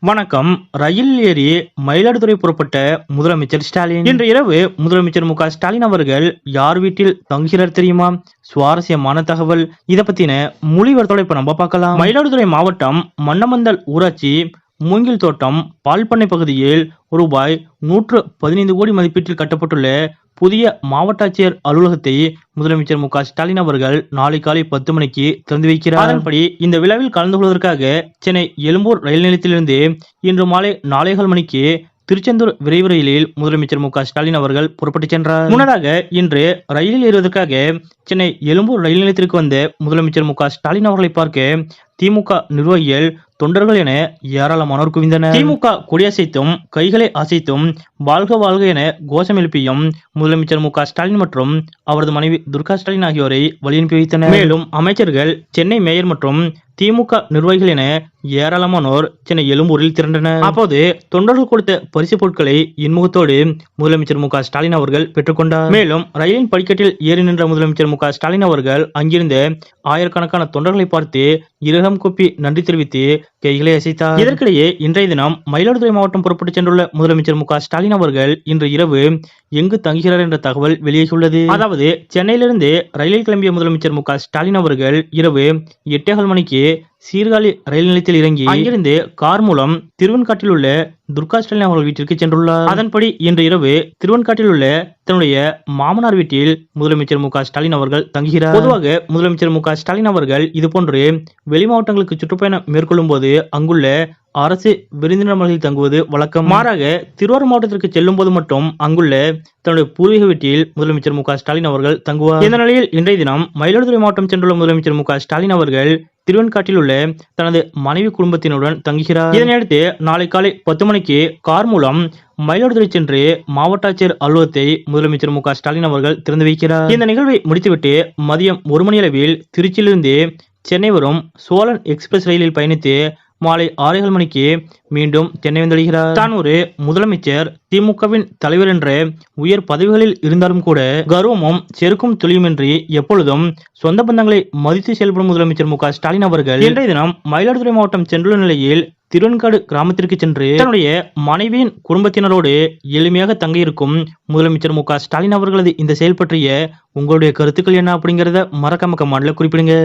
வணக்கம். ரயில் ஏறி மயிலாடுதுறை புறப்பட்ட முதலமைச்சர் ஸ்டாலின். இன்று இரவு முதலமைச்சர் மு ஸ்டாலின் அவர்கள் யார் வீட்டில் தங்குகிறார் தெரியுமா? சுவாரஸ்யமான தகவல். இதை பத்தின மொழிவர்த்தோட இப்ப நம்ம பார்க்கலாம். மயிலாடுதுறை மாவட்டம் மன்னமந்தல் ஊராட்சி மூங்கில் தோட்டம் பால்பண்ணை பகுதியில் ரூபாய் நூற்று பதினைந்து கோடி மதிப்பீட்டில் கட்டப்பட்டுள்ள புதிய மாவட்ட ஆட்சியர் அலுவலகத்தை முதலமைச்சர் மு க ஸ்டாலின் அவர்கள் நாளை காலை பத்து மணிக்கு திறந்து வைக்கிறார். அதன்படி இந்த விழாவில் கலந்து கொள்வதற்காக சென்னை எழும்பூர் ரயில் நிலையத்திலிருந்து இன்று மாலை நாலேகால் மணிக்கு திருச்செந்தூர் விரைவு ரயிலில் முதலமைச்சர் மு க ஸ்டாலின் அவர்கள் புறப்பட்டு சென்றார். முன்னதாக இன்று ரயிலில் ஏறுவதற்காக சென்னை எழும்பூர் ரயில் நிலையத்திற்கு வந்த முதலமைச்சர் மு க ஸ்டாலின் அவர்களை பார்க்க திமுக நிர்வாகிகள் தொண்டர்கள் என ஏராளமானோர் குவிந்தனர். திமுக கொடியசைத்தும் கைகளை அசைத்தும் வாழ்க வாழ்க என கோஷம் எழுப்பியும் முதலமைச்சர் மு ஸ்டாலின் மற்றும் அவரது மனைவி துர்கா ஸ்டாலின் ஆகியோரை வழி அனுப்பி வைத்தனர் மேலும் அமைச்சர்கள் சென்னை மேயர் மற்றும் திமுக நிர்வாகிகள் என ஏராளமானோர் சென்னை எழும்பூரில் திரண்டனர். அப்போது தொண்டர்கள் கொடுத்த பரிசு பொருட்களை இன்முகத்தோடு முதலமைச்சர் மு ஸ்டாலின் அவர்கள் பெற்றுக்கொண்டார். மேலும் ரயிலின் படிக்கட்டில் ஏறி நின்ற முதலமைச்சர் மு ஸ்டாலின் அவர்கள் அங்கிருந்த ஆயிரக்கணக்கான தொண்டர்களை பார்த்து இருகம் கூப்பி நன்றி தெரிவித்து கைகளை அசைத்தார். இதற்கிடையே இன்றைய தினம் மயிலாடுதுறை மாவட்டம் புறப்பட்டு சென்றுள்ள முதலமைச்சர் மு ஸ்டாலின் அவர்கள் இன்று இரவு எங்கு தங்குகிறார் என்ற தகவல் வெளியாகியுள்ளது அதாவது சென்னையிலிருந்து ரயிலில் கிளம்பிய முதலமைச்சர் மு ஸ்டாலின் அவர்கள் இரவு எட்டேகால் மணிக்கு சீர்காழி ரயில் நிலையத்தில் இறங்கி அங்கிருந்து கார் மூலம் திருவெண்காட்டில் உள்ள துர்கா ஸ்டாலின் அவர்கள் வீட்டிற்கு சென்றுள்ளார். அதன்படி இன்று இரவு திருவன்காட்டில் உள்ள தன்னுடைய மாமனார் வீட்டில் முதலமைச்சர் மு ஸ்டாலின் அவர்கள் தங்குகிறார். பொதுவாக முதலமைச்சர் மு ஸ்டாலின் அவர்கள் இதுபோன்று வெளி மாவட்டங்களுக்கு சுற்றுப்பயணம் மேற்கொள்ளும் போது அங்குள்ள அரசு விருந்தினர் மகளில் தங்குவது வழக்கம். மாறாக திருவாரூர் மாவட்டத்திற்கு செல்லும் போது மட்டும் அங்குள்ள தன்னுடைய பூர்வீக வீட்டில் முதலமைச்சர் மு ஸ்டாலின் அவர்கள் தங்குவார். இந்த நிலையில் இன்றைய தினம் மயிலாடுதுறை மாவட்டம் சென்றுள்ள முதலமைச்சர் மு ஸ்டாலின் அவர்கள் திருவெண்காட்டில் உள்ள தனது மனைவி குடும்பத்தினருடன் தங்குகிறார். இதனையடுத்து நாளை காலை பத்து மணிக்கு கார் மூலம் மயிலாடுதுறை சென்று மாவட்ட ஆட்சியர் அலுவலகத்தை முதலமைச்சர் மு ஸ்டாலின் அவர்கள் திறந்து வைக்கிறார். இந்த நிகழ்வை முடித்துவிட்டு மதியம் ஒரு மணியளவில் திருச்சியிலிருந்து சென்னை வரும் சோழன் எக்ஸ்பிரஸ் ரயிலில் பயணித்து மாலை ஆறேகால் மணிக்கு மீண்டும் சென்னை வந்தடைகிறார். தான் ஒரு முதலமைச்சர் திமுகவின் தலைவர் என்ற உயர் பதவிகளில் இருந்தாலும் கூட கர்வமும் செருக்கும் துளியுமின்றி எப்பொழுதும் சொந்த பந்தங்களை மதித்து செயல்படும் முதலமைச்சர் மு ஸ்டாலின் அவர்கள் இன்றைய தினம் மயிலாடுதுறை மாவட்டம் சென்றுள்ள நிலையில் திருவெண்காடு கிராமத்திற்கு சென்று தன்னுடைய மனைவியின் குடும்பத்தினரோடு எளிமையாக தங்கியிருக்கும் முதலமைச்சர் மு ஸ்டாலின் அவர்களது இந்த செயல் பற்றிய உங்களுடைய கருத்துக்கள் என்ன அப்படிங்கிறத மறக்காம மாநில குறிப்பிடுங்க.